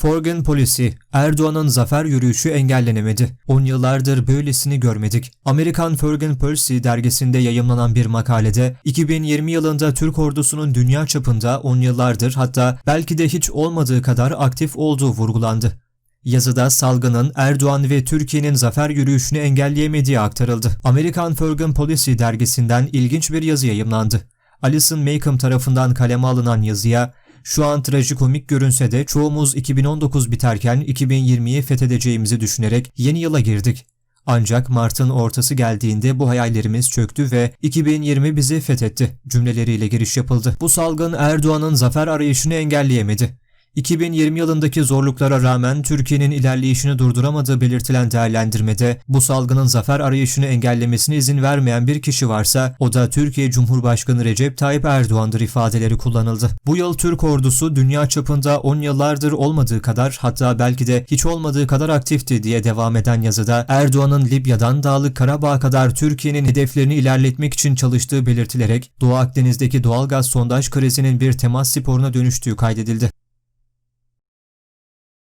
Forgan Policy, Erdoğan'ın zafer yürüyüşü engellenemedi. 10 yıllardır böylesini görmedik. Amerikan Forgan Policy dergisinde yayımlanan bir makalede 2020 yılında Türk ordusunun dünya çapında 10 yıllardır hatta belki de hiç olmadığı kadar aktif olduğu vurgulandı. Yazıda salgının Erdoğan ve Türkiye'nin zafer yürüyüşünü engelleyemediği aktarıldı. Amerikan Foreign Policy dergisinden ilginç bir yazı yayımlandı. Alison Macomb tarafından kaleme alınan yazıya şu an trajikomik görünse de çoğumuz 2019 biterken 2020'yi fethedeceğimizi düşünerek yeni yıla girdik. Ancak Mart'ın ortası geldiğinde bu hayallerimiz çöktü ve 2020 bizi fethetti cümleleriyle giriş yapıldı. Bu salgın Erdoğan'ın zafer arayışını engelleyemedi. 2020 yılındaki zorluklara rağmen Türkiye'nin ilerleyişini durduramadığı belirtilen değerlendirmede bu salgının zafer arayışını engellemesine izin vermeyen bir kişi varsa o da Türkiye Cumhurbaşkanı Recep Tayyip Erdoğan'dır ifadeleri kullanıldı. Bu yıl Türk ordusu dünya çapında 10 yıllardır olmadığı kadar hatta belki de hiç olmadığı kadar aktifti diye devam eden yazıda Erdoğan'ın Libya'dan Dağlık Karabağ'a kadar Türkiye'nin hedeflerini ilerletmek için çalıştığı belirtilerek Doğu Akdeniz'deki doğalgaz sondaj krizinin bir temas sporuna dönüştüğü kaydedildi.